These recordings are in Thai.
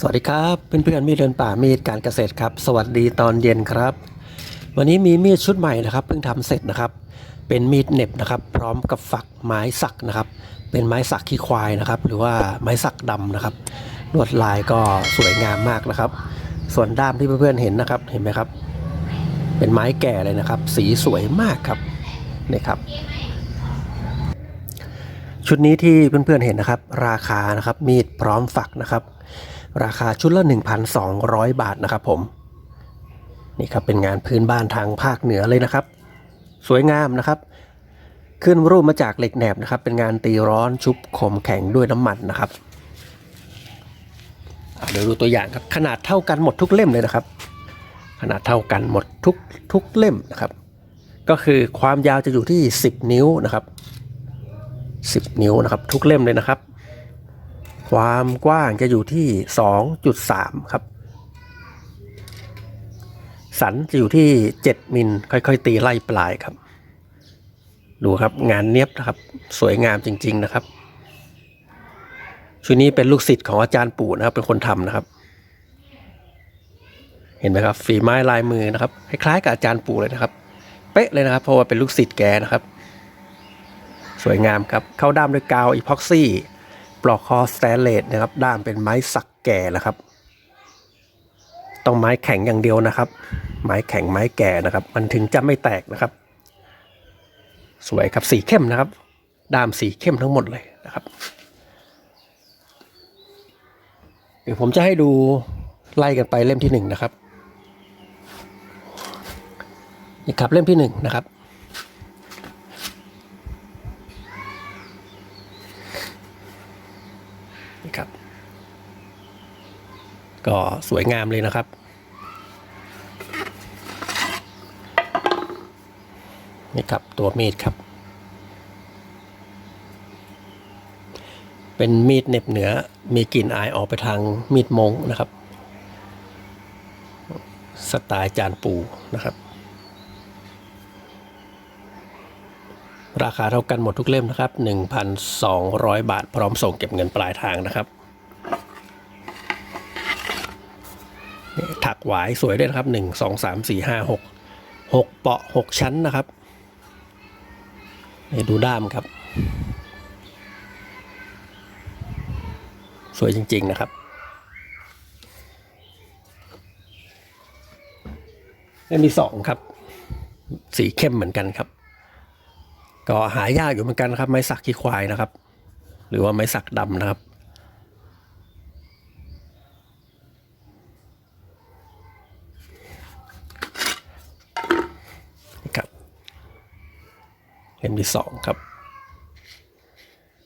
สวัสดีครับเพื่อนๆมีดเดินป่ามีดการเกษตรครับ สวัสดีตอนเย็นครับ วันนี้มีมีดชุดใหม่นะครับเพิ่งทำเสร็จนะครับ เป็นมีดเน็บนะครับ พร้อมกับฝักไม้สักนะครับ เป็นไม้สักขี้ควายนะครับ หรือว่าไม้สักดำนะครับลวดลายก็สวยงามมากนะครับ ส่วนด้ามที่เพื่อนๆเห็นนะครับเห็นไหมครับ เป็นไม้แก่เลยนะครับ สีสวยมากครับนี่ครับ ชุดนี้ที่เพื่อนๆเห็นนะครับ ราคานะครับมีดพร้อมฝักนะครับ ราคาชุดละ 1,200 บาทนะครับผม นี่ครับเป็นงานพื้นบ้านทางภาคเหนือเลยนะครับ สวยงามนะครับ ขึ้นรูปมาจากเหล็กแหนบนะครับ เป็นงานตีร้อนชุบคมแข็งด้วยน้ำมันนะครับเดี๋ยวดูตัวอย่างครับขนาดเท่ากันหมดทุกเล่มเลยนะครับ ขนาดเท่ากันหมดทุกทุกเล่มนะครับ ก็คือความยาวจะอยู่ที่ 10 นิ้วนะครับ 10 นิ้วนะครับ ทุกเล่มเลยนะครับ ความกว้างจะอยู่ที่ 2.3 ครับ สันจะอยู่ที่ 7 มิลค่อยๆ ตีไล่ปลายครับ ดูครับงานเนี้ยบนะครับ สวยงามจริง ๆนะครับ ชุดนี้เป็นลูกศิษย์ของอาจารย์ปู่นะครับ เป็นคนทำนะครับ เห็นไหมครับ ฝีไม้ลายมือนะครับ คล้ายๆกับอาจารย์ปู่เลยนะครับ เป๊ะเลยนะครับ เพราะว่าเป็นลูกศิษย์แกนะครับ สวยงามครับ เข้าด้ามด้วยกาวอีพ็อกซี่ ปลอกคอสแตนเลสนะครับ ด้ามเป็นไม้สักแก่นะครับ ต้องไม้แข็งอย่างเดียวนะครับ ไม้แข็งไม้แก่นะครับ มันถึงจะไม่แตกนะครับ สวยครับสีเข้มนะครับ ด้ามสีเข้มทั้งหมดเลยนะครับ เดี๋ยวผมจะให้ดูไล่กันไปเล่มที่หนึ่งนะครับนี่ครับเล่มที่หนึ่งนะครับ ครับ ก็สวยงามเลยนะครับ นี่ครับตัวมีดครับ เป็นมีดเหน็บเหนือมีกลิ่นอายออกไปทางมีดมงนะครับ สไตล์จานปูนะครับ ราคาเท่ากันหมดทุกเล่มนะครับ 1,200 บาท พร้อมส่งเก็บเงินปลายทางนะครับนี่ถักหวายสวยด้วยนะครับ 1 2 3 4 5 6 6 เปาะ 6 ชั้นนะครับนี่ดูด้ามครับ สวยจริง ๆ นะครับเล่มที่สองครับ สีเข้มเหมือนกันครับ ก็หายากอยู่เหมือนกันครับ ไม้สักขี้ควายนะครับ หรือว่าไม้สักดำนะครับ ครับเล่มที่สองครับ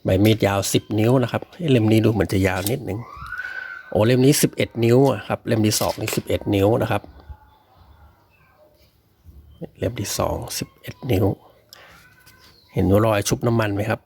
ใบมีดยาว10นิ้วนะครับเล่มนี้ดูเหมือนจะยาวนิดนึงโอ้เล่มนี้11นิ้วอะครับเล่มที่สองนี่11นิ้วนะครับเล่มที่สอง11นิ้ว เห็นรอยชุบน้ำมันไหมครับ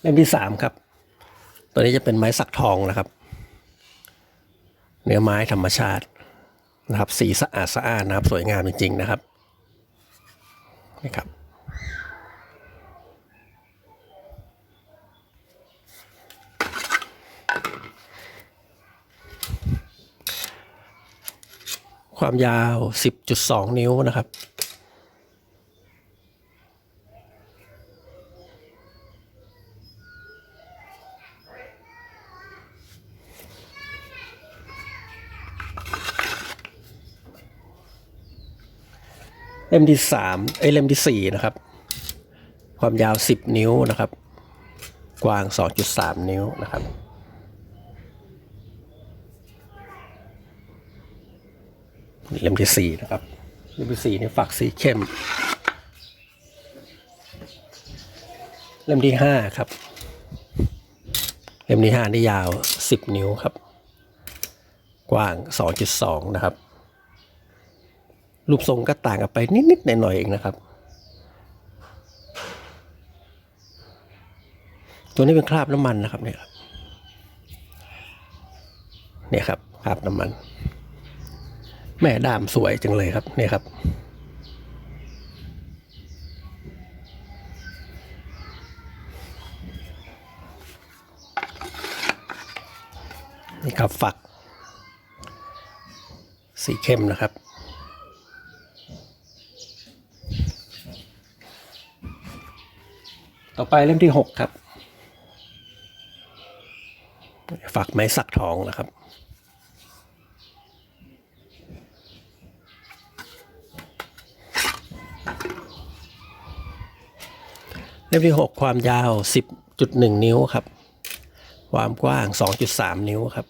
เล่มที่สามครับ ตัวนี้จะเป็นไม้สักทองนะครับ เนื้อไม้ธรรมชาตินะครับ สีสะอาดสะอาดนะครับ สวยงามจริงๆนะครับนี่ครับ ความยาว 10.2 นิ้วนะครับ เล่มที่สามเอ้เล่มที่สี่นะครับ ความยาว 10 นิ้วนะครับ กว้าง 2.3 นิ้วนะครับ เล่มที่สี่นะครับเล่มที่สี่นี่ฝักสีเข้ม เล่มที่ห้าครับ เล่มที่ห้านี่ยาว10นิ้วครับ กว้าง2.2นะครับ รูปทรงก็ต่างกันไปนิดๆหน่อยๆเองนะครับ ตัวนี้เป็นคราบน้ำมันนะครับเนี่ยครับเนี่ยครับคราบน้ำมัน แม่ด้ามสวยจังเลยครับเนี่ยครับ นี่ครับฝัก สีเข้มนะครับต่อไปเล่มที่หกครับฝักไม้สักทองนะครับ เล่มที่หกความยาว 10.1 นิ้วครับ ความกว้าง 2.3 นิ้วครับ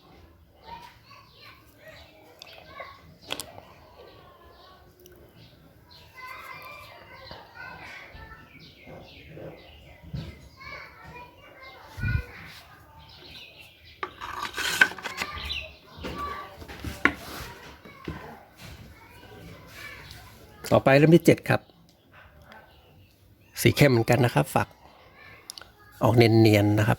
ต่อไปเล่มที่ 7 ครับ สีเข้มเหมือนกันนะครับ ฝัก ออกเนียนๆนะครับ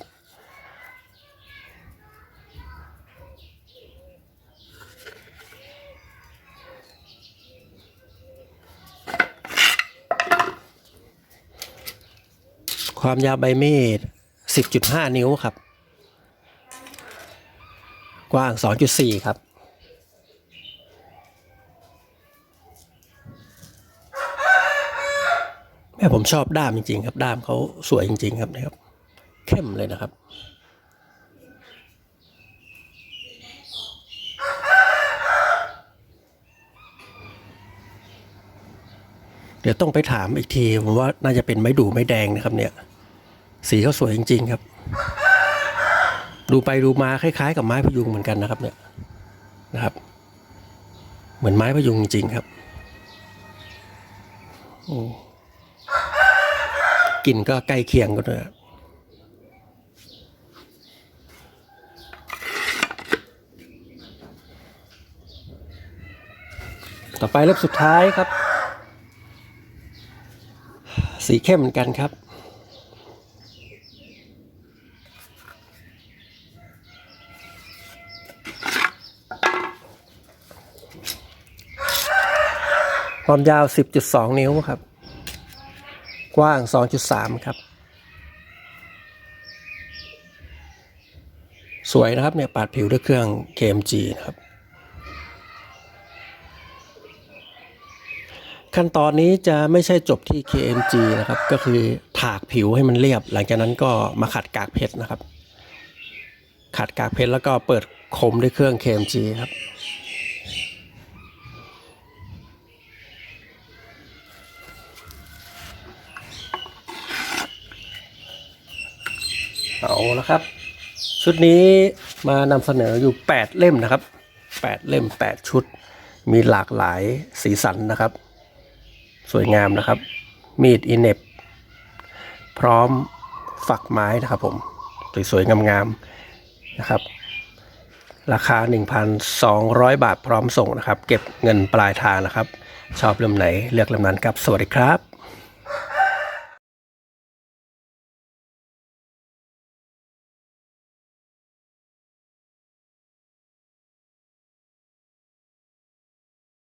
ความยาวใบมีด10.5 นิ้วครับ กว้าง 2.4 ครับ แม่ผมชอบด้ามจริง ๆ ครับ ด้ามเขาสวยจริง ๆ ครับนะครับ เข้มเลยนะครับ เดี๋ยวต้องไปถามอีกที ผมว่าน่าจะเป็นไม้ดูไม้แดงนะครับ เนี่ย สีเขาสวยจริง ๆ ครับ ดูไปดูมาคล้าย ๆ กับไม้พยุงเหมือนกันนะครับ เนี่ยนะครับ เหมือนไม้พยุงจริง ๆ ครับ โอ้ กินก็ใกล้เคียงกันด้วยครับต่อไปเล็บสุดท้ายครับ สีเข้มเหมือนกันครับ ความยาว 10.2 นิ้วครับ กว้าง 2.3 ครับ สวยนะครับเนี่ยปาดผิวด้วยเครื่อง KMG นะครับ ขั้นตอนนี้จะไม่ใช่จบที่ KMG นะครับ ก็คือถากผิวให้มันเรียบ หลังจากนั้นก็มาขัดกากเพชรนะครับ ขัดกากเพชรแล้วก็เปิดคมด้วยเครื่อง KMG ครับ เอาละครับ ชุดนี้มานำเสนออยู่ 8 เล่มนะครับ 8 เล่ม 8 ชุด มีหลากหลายสีสันนะครับ สวยงามนะครับ มีดอินเนบพร้อมฝักไม้นะครับผมสวยๆงามๆนะครับ ราคา 1,200 บาทพร้อมส่งนะครับ เก็บเงินปลายทางนะครับ ชอบเล่มไหนเลือกเล่มนั้นครับ สวัสดีครับ